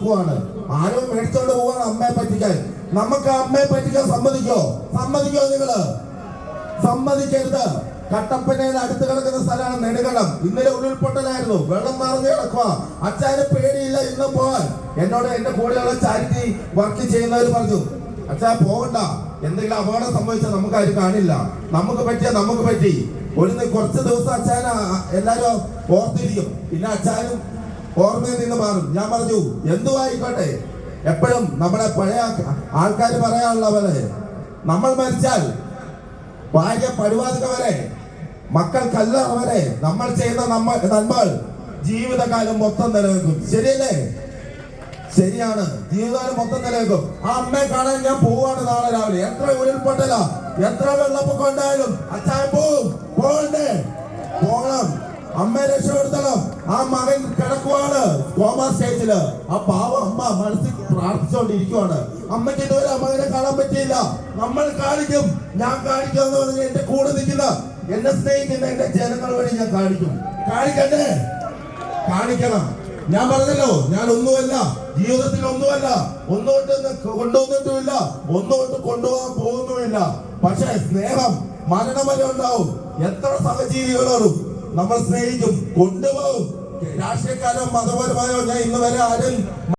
പോവാണ്. ആരും മേടിച്ചോണ്ട് പോവാണ് അമ്മയെ പറ്റിക്കാൻ. നമുക്ക് അമ്മയെ പറ്റിക്കാൻ സമ്മതിക്കോ? സമ്മതിക്കോ നിങ്ങൾ? സമ്മതിക്കരുത്. കട്ടപ്പനയിൽ അടുത്ത് കിടക്കുന്ന സ്ഥലമാണ് നെടുകളം ഇന്നലെ ഉരുൾപൊട്ടലായിരുന്നു. വെള്ളം നിറഞ്ഞു കിടക്കുക അച്ഛന് പേടിയില്ല ഇന്നും പോവാൻ. എന്നോട് എന്റെ കൂടെയുള്ള ചാരിറ്റി വർക്ക് ചെയ്യുന്നവർ പറഞ്ഞു അച്ഛാ പോകണ്ട. എന്തെങ്കിലും അപകടം സംഭവിച്ചാൽ നമുക്ക് ആരും കാണില്ല. നമുക്ക് പറ്റിയ നമുക്ക് പറ്റി. ഒരു കുറച്ച് ദിവസം അച്ഛാൻ എല്ലാരും ഓർത്തിരിക്കും. പിന്നെ അച്ഛനും ഓർമ്മയിൽ നിന്ന് മാറും. ഞാൻ പറഞ്ഞു എന്തുമായിക്കോട്ടെ എപ്പോഴും നമ്മുടെ പഴയ ആൾക്കാർ പറയാനുള്ള പോലെ നമ്മൾ മരിച്ചാൽ ഭാര്യ പടുവാതുക വരെ മക്കൾ കല്ലറ വരെ നമ്മൾ ചെയ്യുന്ന നമ്മൾ നന്മകൾ ജീവിതകാലം മൊത്തം നിലനിൽക്കും. ശരിയല്ലേ? ശരിയാണ്. ജീവിതകാലം മൊത്തം നിലനിൽക്കും. ആ അമ്മയെ കാണാൻ ഞാൻ പോവാണ് നാളെ രാവിലെ. എത്ര ഉരുൾപൊട്ടല എത്ര വെള്ളപ്പൊക്കം ഉണ്ടായാലും അച്ഛൻ പോവും. പോകണ്ടേ? പോകണം. അമ്മയെ രക്ഷപ്പെടുത്തണം. ആ മകൻ കിടക്കുവാണ്. കോമാ സ്റ്റേജിൽ ആ പാവ അമ്മ മനസ്സിൽ പ്രാർത്ഥിച്ചുകൊണ്ടിരിക്കുവാണ്. അമ്മയ്ക്ക് ഇതുവരെ മകനെ കാണാൻ പറ്റിയില്ല. നമ്മൾ കാണിക്കും. ഞാൻ കാണിക്കും എന്ന് എന്റെ കൂടെ നിൽക്കുന്ന എന്നെ സ്നേഹിക്കുന്ന എന്റെ ജനങ്ങൾ വഴി ഞാൻ കാണിക്കും. കാണിക്കണ്ടേ? കാണിക്കണം. ഞാൻ പറഞ്ഞല്ലോ ഞാൻ ഒന്നുമല്ല. ജീവിതത്തിൽ ഒന്നുമല്ല. ഒന്നുകൊണ്ട് കൊണ്ടുവന്നിട്ടുമില്ല. ഒന്നുകൊണ്ട് കൊണ്ടുപോകാൻ പോകുന്നുമില്ല. പക്ഷേ സ്നേഹം മരണം വരെ ഉണ്ടാവും. എത്ര സഹജീവികളോടും നമ്മൾ സ്നേഹിക്കും. കൊണ്ടുപോകും. രാഷ്ട്രീയക്കാരോ മതപരമായോ ഞാൻ ഇന്ന് വരെ ആരും